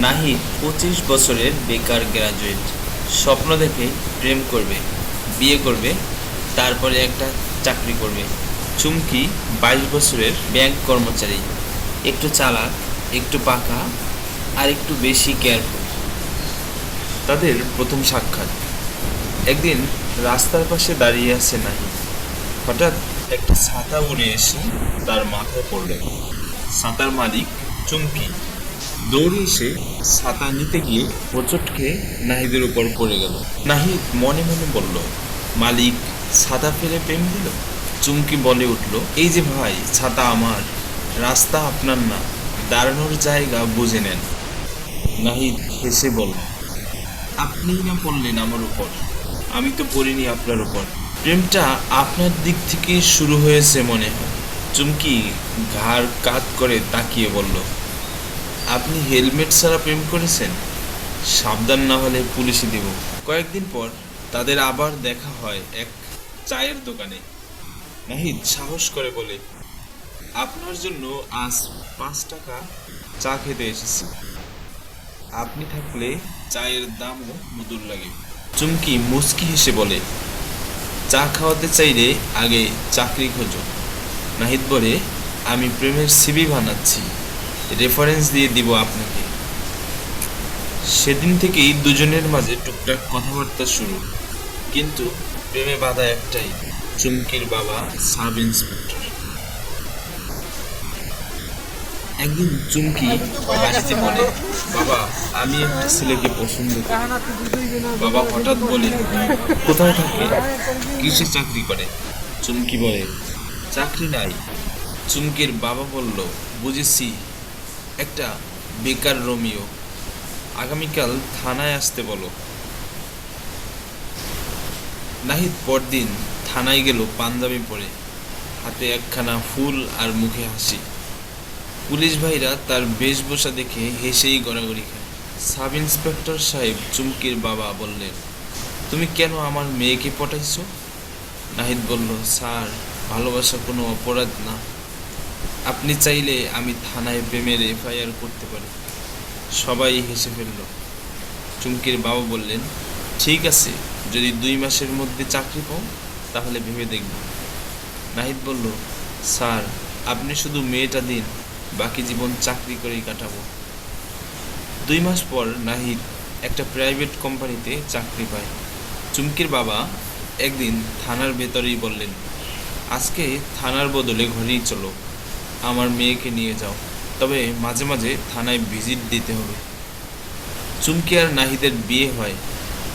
নাহিদ পঁচিশ বছরের বেকার গ্রাজুয়েট। স্বপ্ন দেখে প্রেম করবে, বিয়ে করবে, তারপরে একটা চাকরি করবে। চুমকি, বাইশ বছরের ব্যাংক কর্মচারী। একটু চালাক, একটু পাকা, আর একটু বেশি কেয়ারফুল। তাদের প্রথম সাক্ষাৎ। একদিন রাস্তার পাশে দাঁড়িয়ে আছে নাহিদ হঠাৎ একটা ছাতা উড়ে এসে তার মাথায় পড়ল। ছাতার মালিক চুমকি। দৌড়ে এসে ছাতা নিতে গিয়ে হোঁচট খেয়ে নাহিদের উপর পড়ে গেল। নাহিদ মনে মনে বলল, মালিক, ছাতা ফেলে প্রেম দিল? চুমকি বলে উঠল, এই যে ভাই, ছাতা আমার, রাস্তা আপনার না, দাঁড়ানোর জায়গা বুঝে নেন। নাহিদ হেসে বলল আপনিই না পড়লেন আমার উপর? আমি তো পড়িনি আপনার উপর। প্রেমটা আপনার দিক থেকে শুরু হয়েছে মনে হয়। চুমকি ঘাড় কাত করে তাকিয়ে বলল আপনি হেলমেট ছাড়া প্রেম করেছেন? সাবধান না হলে পুলিশে দেব। কয়েকদিন পর তাদের আবার দেখা হয় এক চায়ের দোকানে। নাহিদ সাহস করে বলে, আপনার জন্য আজ পাঁচ টাকা চা খেতে এসেছি। আপনি থাকলে চায়ের দামও মধুর লাগে। চুমকি মুচকি হেসে বলে, চা খাওয়াতে চাইলে আগে চাকরি খোঁজো। নাহিদ বলে, আমি প্রেমের সিবি বানাচ্ছি। রেফারেন্স দিয়ে দিব আপনাকে। সেদিন থেকেই দুজনের মাঝে টুকটাক কথাবার্তা শুরু। কিন্তু প্রেমে বাধা একটাই, চুমকির বাবা সাব ইন্সপেক্টর। একদিন চুমকি বাড়িতে বলে, বাবা, আমি একটা ছেলেকে পছন্দ বাবা হঠাৎ বলে, কোথায় থাকে? কিসে চাকরি করে? চুমকি বলে, চাকরি নাই। চুমকির বাবা বলল, বুঝেছি একটা বেকার রোমিও, আগামীকাল থানায় আসতে বলো। নাহিদ পরদিন থানায় গেল পাঞ্জাবি পরে, হাতে একখানা ফুল আর মুখে হাসি। পুলিশ ভাইরা তার বেশভূষা দেখে হেসেই গড়াগড়ি খায়। সাব ইন্সপেক্টর সাহেব চুমকির বাবা বললেন, তুমি কেন আমার মেয়েকে পটাইছো? নাহিদ বলল, স্যার, ভালোবাসা কোনো অপরাধ না। আপনি চাইলে আমি থানায় প্রেমের এফআইআর করতে পারি। সবাই হেসে ফেলল। চুমকির বাবা বললেন, ঠিক আছে, যদি দুই মাসের মধ্যে চাকরি পাও, তাহলে ভেবে দেখব। নাহিদ বলল, স্যার, আপনি শুধু মেয়েটা দিন, বাকি জীবন চাকরি করেই কাটাবো। দুই মাস পর নাহিদ একটা প্রাইভেট কোম্পানিতে চাকরি পায়। চুমকির বাবা একদিন থানার ভেতরেই বললেন, আজকে থানার বদলে ঘরেই চলো। আমার মেয়েকে নিয়ে যাও। তবে মাঝে মাঝে থানায় ভিজিট দিতে হবে। চুমকি আর নাহিদের বিয়ে হয়।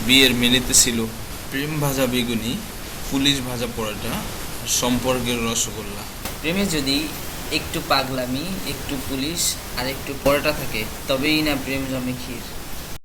বিয়ের মেনেতে ছিল প্রেম ভাজা বেগুনি, পুলিশ ভাজা পরোটা সম্পর্কের রসগোল্লা। প্রেমে যদি একটু পাগলামি, একটু পুলিশ আর একটু পরোটা থাকে, তবেই না প্রেম জমে ক্ষীর।